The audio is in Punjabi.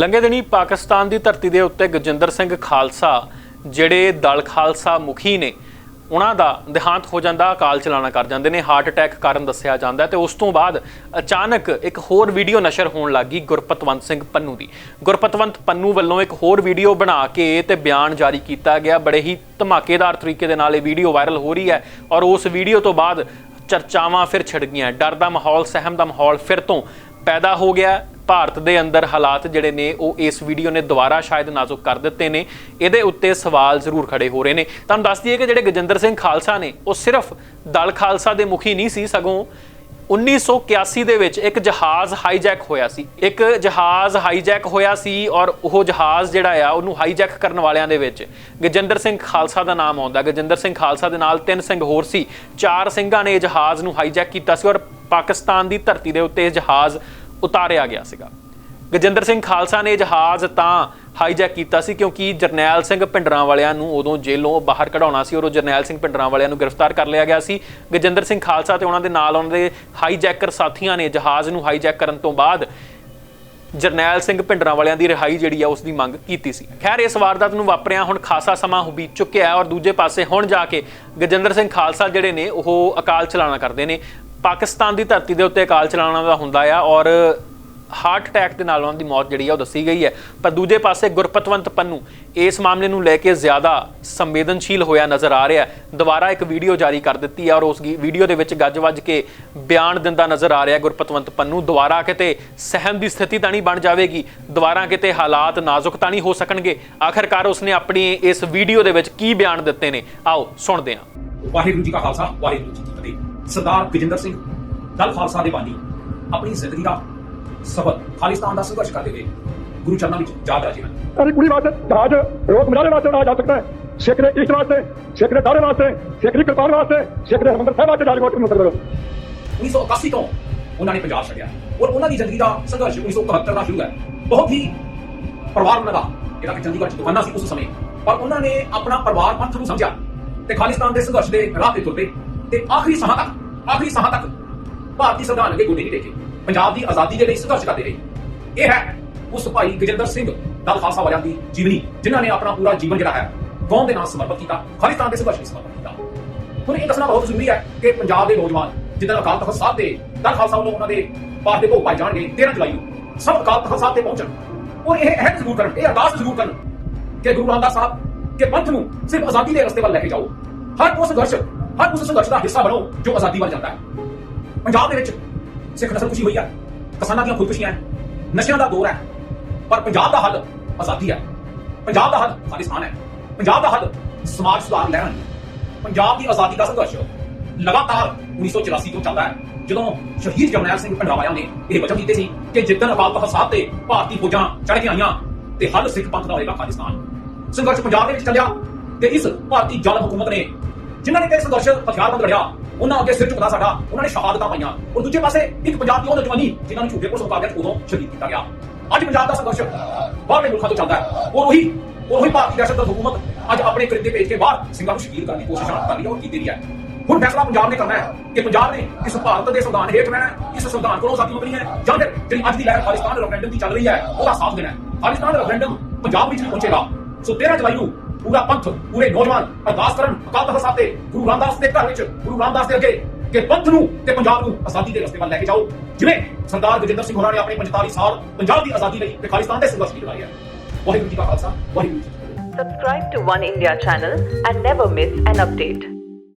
ਲੰਘੇ ਦਿਨੀ ਪਾਕਿਸਤਾਨ ਦੀ ਧਰਤੀ ਦੇ ਉੱਤੇ ਗਜਿੰਦਰ ਸਿੰਘ ਖਾਲਸਾ, ਜਿਹੜੇ ਦਲ ਖਾਲਸਾ ਮੁਖੀ ਨੇ, ਉਹਨਾਂ ਦਾ ਦੇਹਾਂਤ ਹੋ ਜਾਂਦਾ, ਅਕਾਲ ਚਲਾਣਾ ਕਰ ਜਾਂਦੇ ਨੇ, ਹਾਰਟ ਅਟੈਕ ਕਾਰਨ ਦੱਸਿਆ ਜਾਂਦਾ ਹੈ ਤੇ ਉਸ ਤੋਂ ਬਾਅਦ ਅਚਾਨਕ ਇੱਕ ਹੋਰ ਵੀਡੀਓ ਨਸ਼ਰ ਹੋਣ ਲੱਗੀ ਗੁਰਪਤਵੰਤ ਸਿੰਘ ਪੰਨੂ ਦੀ। ਗੁਰਪਤਵੰਤ ਪੰਨੂ ਵੱਲੋਂ ਇੱਕ ਹੋਰ ਵੀਡੀਓ ਬਣਾ ਕੇ ਤੇ ਬਿਆਨ ਜਾਰੀ ਕੀਤਾ ਗਿਆ। ਬੜੇ ਹੀ ਧਮਾਕੇਦਾਰ ਤਰੀਕੇ ਦੇ ਨਾਲ ਇਹ ਵੀਡੀਓ ਵਾਇਰਲ ਹੋ ਰਹੀ ਹੈ ਔਰ ਉਸ ਵੀਡੀਓ ਤੋਂ ਬਾਅਦ ਚਰਚਾਵਾਂ ਫਿਰ ਛਿੜ ਗਈਆਂ। ਡਰ ਦਾ ਮਾਹੌਲ, ਸਹਿਮ ਦਾ ਮਾਹੌਲ ਫਿਰ ਤੋਂ ਪੈਦਾ ਹੋ ਗਿਆ। ਭਾਰਤ ਦੇ ਅੰਦਰ ਹਾਲਾਤ ਜਿਹੜੇ ਨੇ, ਉਹ ਇਸ ਵੀਡੀਓ ਨੇ ਦੁਬਾਰਾ ਸ਼ਾਇਦ ਨਾਜ਼ੁਕ ਕਰ ਦਿੱਤੇ ਨੇ। ਇਹਦੇ ਉੱਤੇ ਸਵਾਲ ਜ਼ਰੂਰ ਖੜੇ ਹੋ ਰਹੇ ਨੇ। ਤੁਹਾਨੂੰ ਦੱਸ ਦਈਏ ਕਿ ਜਿਹੜੇ ਗਜਿੰਦਰ ਸਿੰਘ ਖਾਲਸਾ ਨੇ, ਉਹ ਸਿਰਫ ਦਲ ਖਾਲਸਾ ਦੇ ਮੁਖੀ ਨਹੀਂ ਸੀ, ਸਗੋਂ 1981 ਦੇ ਵਿੱਚ ਇੱਕ ਜਹਾਜ਼ ਹਾਈਜੈਕ ਹੋਇਆ ਸੀ। ਇੱਕ ਜਹਾਜ਼ ਹਾਈਜੈਕ ਹੋਇਆ ਸੀ ਔਰ ਉਹ ਜਹਾਜ਼ ਜਿਹੜਾ ਆ, ਉਹਨੂੰ ਹਾਈਜੈਕ ਕਰਨ ਵਾਲਿਆਂ ਦੇ ਵਿੱਚ ਗਜਿੰਦਰ ਸਿੰਘ ਖਾਲਸਾ ਦਾ ਨਾਮ ਆਉਂਦਾ। ਗਜਿੰਦਰ ਸਿੰਘ ਖਾਲਸਾ ਦੇ ਨਾਲ ਤਿੰਨ ਸਿੰਘ ਹੋਰ ਸੀ। ਚਾਰ ਸਿੰਘਾਂ ਨੇ ਇਹ ਜਹਾਜ਼ ਨੂੰ ਹਾਈਜੈਕ ਕੀਤਾ ਸੀ ਔਰ ਪਾਕਿਸਤਾਨ ਦੀ ਧਰਤੀ ਦੇ ਉੱਤੇ ਇਹ ਜਹਾਜ਼ ਉਤਾਰਿਆ ਗਿਆ ਸੀਗਾ। ਗਜਿੰਦਰ ਸਿੰਘ ਖਾਲਸਾ ਨੇ ਜਹਾਜ਼ ਤਾਂ ਹਾਈਜੈਕ ਕੀਤਾ ਸੀ ਕਿਉਂਕਿ ਜਰਨੈਲ ਸਿੰਘ ਭਿੰਡਰਾਂ ਵਾਲਿਆਂ ਨੂੰ ਉਦੋਂ ਜੇਲੋਂ ਬਾਹਰ ਕਢਾਉਣਾ ਸੀ ਔਰ ਉਹ ਜਰਨੈਲ ਸਿੰਘ ਭਿੰਡਰਾਂ ਵਾਲਿਆਂ ਨੂੰ ਗ੍ਰਿਫਤਾਰ ਕਰ ਲਿਆ ਗਿਆ ਸੀ। ਗਜਿੰਦਰ ਸਿੰਘ ਖਾਲਸਾ ਤੇ ਉਹਨਾਂ ਦੇ ਨਾਲ ਉਹਨਾਂ ਦੇ ਹਾਈਜੈਕਰ ਸਾਥੀਆਂ ਨੇ ਜਹਾਜ਼ ਨੂੰ ਹਾਈਜੈਕ ਕਰਨ ਤੋਂ ਬਾਅਦ ਜਰਨੈਲ ਸਿੰਘ ਭਿੰਡਰਾਂ ਵਾਲਿਆਂ ਦੀ ਰਿਹਾਈ ਜਿਹੜੀ ਆ ਉਸ ਦੀ ਮੰਗ ਕੀਤੀ ਸੀ। ਖੈਰ, ਇਸ ਵਾਰਦਾਤ ਨੂੰ ਵਾਪਰਿਆ ਹੁਣ ਖਾਸਾ ਸਮਾਂ ਹੋ ਬੀਤ ਚੁੱਕਿਆ ਔਰ ਦੂਜੇ ਪਾਸੇ ਹੁਣ ਜਾ ਕੇ ਗਜਿੰਦਰ ਸਿੰਘ ਖਾਲਸਾ ਜਿਹੜੇ ਨੇ ਉਹ ਅਕਾਲ ਚਲਾਣਾ ਕਰਦੇ ਨੇ। ਪਾਕਿਸਤਾਨ ਦੀ ਧਰਤੀ ਦੇ ਉੱਤੇ ਅਕਾਲ ਚਲਾਣਾ ਦਾ ਹੁੰਦਾ ਆ ਔਰ ਹਾਰਟ ਅਟੈਕ ਦੇ ਨਾਲ ਉਹਨਾਂ ਦੀ ਮੌਤ ਜਿਹੜੀ ਆ ਉਹ ਦੱਸੀ ਗਈ ਹੈ। ਪਰ ਦੂਜੇ ਪਾਸੇ ਗੁਰਪਤਵੰਤ ਪੰਨੂ, ਇਸ ਮਾਮਲੇ ਨੂੰ ਲੈ ਕੇ ਜ਼ਿਆਦਾ ਸੰਵੇਦਨਸ਼ੀਲ ਹੋਇਆ ਨਜ਼ਰ ਆ ਰਿਹਾ ਦੁਬਾਰਾ ਇੱਕ ਵੀਡੀਓ ਜਾਰੀ ਕਰ ਦਿੱਤੀ ਹੈ ਔਰ ਉਸ ਗੀ- ਵੀਡੀਓ ਦੇ ਵਿੱਚ ਗੱਜ-ਵੱਜ ਕੇ ਬਿਆਨ ਦਿੰਦਾ ਨਜ਼ਰ ਆ ਰਿਹਾ ਗੁਰਪਤਵੰਤ ਪੰਨੂ। ਦੁਬਾਰਾ ਕਿਤੇ ਸਹਿਮ ਦੀ ਸਥਿਤੀ ਤਾਂ ਨਹੀਂ ਬਣ ਜਾਵੇਗੀ, ਦੁਬਾਰਾ ਕਿਤੇ ਹਾਲਾਤ ਨਾਜ਼ੁਕ ਤਾਂ ਨਹੀਂ ਹੋ ਸਕਣਗੇ। ਆਖਰਕਾਰ ਉਸਨੇ ਆਪਣੀ ਇਸ ਵੀਡੀਓ ਦੇ ਵਿੱਚ ਕੀ ਬਿਆਨ ਦਿੱਤੇ ਨੇ? ਆਓ, ਸੁਣਦੇ ਹਾਂ। ਵਾਹਿਗੁਰੂ ਜੀ ਕਾ ਖਾਲਸਾ, ਵਾਹਿਗੁਰੂ ਜੀ ਕੀ ਫਤਿਹ। ਸਰਦਾਰ ਗਜਿੰਦਰ ਸਿੰਘ ਦਲ ਖਾਲਸਾ ਦੇ ਬਾਨੀ ਆਪਣੀ ਜ਼ਿੰਦਗੀ ਦਾ ਸਫਰ ਖਾਲਿਸਤਾਨ ਦਾ ਸੰਘਰਸ਼ ਕਰਦੇ ਹੋਏ ਗੁਰੂ ਚਰਨਾਂ ਵਿੱਚ ਜਾ ਰਹੇ ਹਨ। ਅਰੇ ਕੁੜੀ ਵਾਸਤੇ ਜਹਾਜ਼ ਰੋਕ ਮਜਾਲੇ ਵਾਸਤੇ ਉਡਾਇਆ ਜਾ ਸਕਦਾ ਹੈ। ਸਿੱਖ ਦੇ ਇਸ਼ਟ ਵਾਸਤੇ ਸਿੱਖ ਦੇ ਦਾੜੇ ਵਾਸਤੇ ਸਿੱਖ ਦੀ ਕਿਰਪਾਨ ਵਾਸਤੇ ਸਿੱਖ ਦੇ ਹਰਮੰਦਰ ਸਾਹਿਬ ਵਾਸਤੇ ਜਾ ਰਿਹਾ ਮਤਲਬ 1981 ਤੋਂ ਉਹਨਾਂ ਨੇ ਪੰਜਾਬ ਛੱਡਿਆ ਔਰ ਉਹਨਾਂ ਦੀ ਜ਼ਿੰਦਗੀ ਦਾ ਸੰਘਰਸ਼ 1971 ਦਾ ਸ਼ੁਰੂ ਹੈ ਬਹੁਤ ਹੀ ਪਰਿਵਾਰ ਉਹਨਾਂ ਦਾ ਜਿਹੜਾ ਕਿ ਚੰਡੀਗੜ੍ਹ ਚ ਦੁਕਾਨਾਂ ਸੀ ਉਸ ਸਮੇਂ। ਪਰ ਉਹਨਾਂ ਨੇ ਆਪਣਾ ਪਰਿਵਾਰ ਪੰਥ ਨੂੰ ਸਮਝਿਆ ਤੇ ਖਾਲਿਸਤਾਨ ਦੇ ਸੰਘਰਸ਼ ਦੇ ਰਾਹ ਤੇ ਤੁਰ ਪਏ ਤੇ ਆਖਰੀ ਸਾਹਾਂ ਤੱਕ ਆਖਰੀ ਸਾਹ ਤੱਕ ਭਾਰਤੀ ਸੰਵਿਧਾਨ ਅੱਗੇ ਗੋਡੇ ਨਹੀਂ ਟੇਕੇ। ਪੰਜਾਬ ਦੀ ਆਜ਼ਾਦੀ ਦੇ ਲਈ ਸੰਘਰਸ਼ ਕਰਦੇ ਰਹੇ। ਇਹ ਹੈ ਉਸ ਭਾਈ ਗਜਿੰਦਰ ਸਿੰਘ ਦਲ ਖਾਲਸਾ ਵਾਲਿਆਂ ਦੀ ਜੀਵਨੀ, ਜਿਨ੍ਹਾਂ ਨੇ ਆਪਣਾ ਪੂਰਾ ਜੀਵਨ ਜਿਹੜਾ ਹੈ, ਕੌਮ ਦੇ ਨਾਲ ਸਮਰਪਿਤ ਕੀਤਾ ਖਾਲਿਸਤਾਨ ਦੇ ਸੰਘਰਸ਼ ਲਈ ਸਮਰਪਿਤ ਕੀਤਾ। ਹੁਣ ਇਹ ਦੱਸਣਾ ਬਹੁਤ ਜ਼ਰੂਰੀ ਹੈ ਕਿ ਪੰਜਾਬ ਦੇ ਨੌਜਵਾਨ, ਜਿੱਦਾਂ ਅਕਾਲ ਤਖਤ ਸਾਹਿਬ ਦੇ ਦਲ ਖਾਲਸਾ ਵੱਲੋਂ ਉਹਨਾਂ ਦੇ ਪਾਠ ਦੇ ਭੋਗ ਪਾਏ ਜਾਣਗੇ 13 ਜੁਲਾਈ ਨੂੰ। ਸਭ ਅਕਾਲ ਤਖਤ ਸਾਹਿਬ ਤੇ ਪਹੁੰਚਣ। ਔਰ ਇਹ ਅਹਿਮ ਜ਼ਰੂਰ ਕਰਨ, ਇਹ ਅਰਦਾਸ ਜ਼ਰੂਰ ਕਰਨ ਕਿ ਗੁਰੂ ਰਾਮਦਾਸ ਸਾਹਿਬ, ਕਿ ਪੰਥ ਨੂੰ ਸਿਰਫ ਆਜ਼ਾਦੀ ਦੇ ਰਸਤੇ ਵੱਲ ਲੈ ਕੇ ਜਾਓ। ਹਰ ਉਸ ਸੰਘਰਸ਼ ਹਰ ਉਸ ਸੰਘਰਸ਼ ਦਾ ਹਿੱਸਾ ਬਣੋ ਜੋ ਆਜ਼ਾਦੀ ਵੱਲ ਜਾਂਦਾ ਹੈ ਪੰਜਾਬ ਦੇ ਵਿੱਚ ਸਿੱਖ ਨਸਲ ਖੁਸ਼ੀ ਹੋਈ ਹੈ ਕਿਸਾਨਾਂ ਦੀਆਂ ਖੁਦਕੁਸ਼ੀਆਂ ਹੈ ਨਸ਼ਿਆਂ ਦਾ ਦੌਰ ਹੈ। ਪਰ ਪੰਜਾਬ ਦਾ ਹੱਲ ਆਜ਼ਾਦੀ ਹੈ ਪੰਜਾਬ ਦਾ ਹੱਲ ਖਾਲਿਸਤਾਨ ਹੈ? ਪੰਜਾਬ ਦਾ ਹੱਲ ਸਮਾਜ ਸੁਧਾਰ ਲਹਿਰਾਂ ਪੰਜਾਬ ਦੀ ਆਜ਼ਾਦੀ ਦਾ ਸੰਘਰਸ਼ ਲਗਾਤਾਰ 1984 ਤੋਂ ਚੱਲਦਾ ਹੈ। ਜਦੋਂ ਸ਼ਹੀਦ ਜਰਨੈਲ ਸਿੰਘ ਭੰਡਰਾਵਾਲਿਆਂ ਨੇ ਇਹ ਵਚਨ ਦਿੱਤੇ ਸੀ ਕਿ ਜਿੱਦਣ ਅਕਾਲ ਤਖਤ ਸਾਹਿਬ ਤੇ ਭਾਰਤੀ ਫੌਜਾਂ ਚੜ੍ਹ ਕੇ ਆਈਆਂ, ਤੇ ਹੱਲ ਸਿੱਖ ਪੰਥ ਦਾ ਹੋਏਗਾ ਖਾਲਿਸਤਾਨ ਸੰਘਰਸ਼ ਪੰਜਾਬ ਦੇ ਵਿੱਚ ਚੱਲਿਆ ਤੇ ਇਸ ਭਾਰਤੀ ਜਲ ਹਕੂਮਤ ਨੇ ਜਿਨ੍ਹਾਂ ਨੇ ਕਿ ਇਹ ਸੰਘਰਸ਼ ਹਥਿਆਰਬੰਦ ਲੜਿਆ, ਉਹਨਾਂ ਅੱਗੇ ਸਿਰ ਝੁਕਦਾ ਸਾਡਾ, ਉਹਨਾਂ ਨੇ ਸ਼ਹਾਦਤਾਂ ਪਾਈਆਂ। ਔਰ ਦੂਜੇ ਪਾਸੇ ਇੱਕ ਪੰਜਾਬ ਦੀ ਉਹ ਨੌਜਵਾਨੀ, ਜਿਨ੍ਹਾਂ ਨੂੰ ਝੂਠੇ ਪੁਲਿਸ ਮੁਕਾਬਲੇ ਉਦੋਂ ਸ਼ਹੀਦ ਕੀਤਾ ਗਿਆ। ਅੱਜ ਪੰਜਾਬ ਦਾ ਸੰਘਰਸ਼ ਬਾਹਰਲੇ ਮੁਲਕਾਂ ਤੋਂ ਚੱਲਦਾ ਹੈ। ਔਰ ਉਹੀ ਉਹੀ ਭਾਰਤੀ ਦਹਿਸ਼ਤ ਹਕੂਮਤ ਅੱਜ ਆਪਣੇ ਕਰਿੰਦੇ ਭੇਜ ਕੇ ਬਾਹਰ ਸਿੰਘਾਂ ਨੂੰ ਸ਼ਹੀਦ ਕਰਨ ਦੀ ਕੋਸ਼ਿਸ਼ ਕਰ ਰਹੀ ਹੈ ਔਰ ਕੀਤੀ ਰਹੀ ਹੈ। ਹੁਣ ਫੈਸਲਾ ਪੰਜਾਬ ਨੇ ਕਰਨਾ ਹੈ ਕਿ ਪੰਜਾਬ ਨੇ ਇਸ ਭਾਰਤ ਦੇ ਸੰਵਿਧਾਨ ਹੇਠ ਰਹਿਣਾ ਇਸ ਸੰਵਿਧਾਨ ਕੋਲੋਂ ਸਾਥੀ ਮੰਗਣੀ ਹੈ, ਜਾਂ ਫਿਰ ਜਿਹੜੀ ਅੱਜ ਦੀ ਲਹਿਰ ਖਾਲਿਸਤਾਨ ਰੈਫਰੈਂਡਮ ਦੀ ਚੱਲ ਰਹੀ ਹੈ, ਉਹਦਾ ਸਾਥ ਦੇਣਾ ਹੈ। ਖਾਲਿਸਤਾਨ ਰੈਫਰੈਂਡਮ ਪੰਜਾਬ ਵਿੱਚ ਵੀ ਪਹੁੰਚੇਗਾ। ਸੋ 13 ਜੁਲਾਈ ਨੂੰ ਪੂਰਾ ਪੰਥ, ਪੂਰੇ ਨੌਜਵਾਨ ਅਰਦਾਸ ਕਰਨ ਅਕਾਲ ਤਖਤ ਸਾਹਿਬ ਤੇ ਗੁਰੂ ਰਾਮਦਾਸ ਦੇ ਘਰ ਵਿੱਚ, ਗੁਰੂ ਰਾਮਦਾਸ ਦੇ ਅੱਗੇ ਕਿ ਪੰਥ ਨੂੰ ਤੇ ਪੰਜਾਬ ਨੂੰ ਆਜ਼ਾਦੀ ਦੇ ਰਸਤੇ ਵੱਲ ਲੈ ਕੇ ਜਾਓ। ਜਿਵੇਂ ਸਰਦਾਰ ਗਜਿੰਦਰ ਸਿੰਘ ਹੋਰਾਂ ਨੇ ਆਪਣੇ 45 ਸਾਲ ਪੰਜਾਬ ਦੀ ਆਜ਼ਾਦੀ ਲਈ ਤੇ ਖਾਲਿਸਤਾਨ ਦੇ ਸੰਘਰਸ਼ ਲਈ ਲਗਾਏ ਹੈ ਵਾਹਿਗੁਰੂ ਜੀ ਕਾ ਖਾਲਸਾ, ਵਾਹਿਗੁਰੂ ਜੀ Subscribe to One India channel and never miss an update.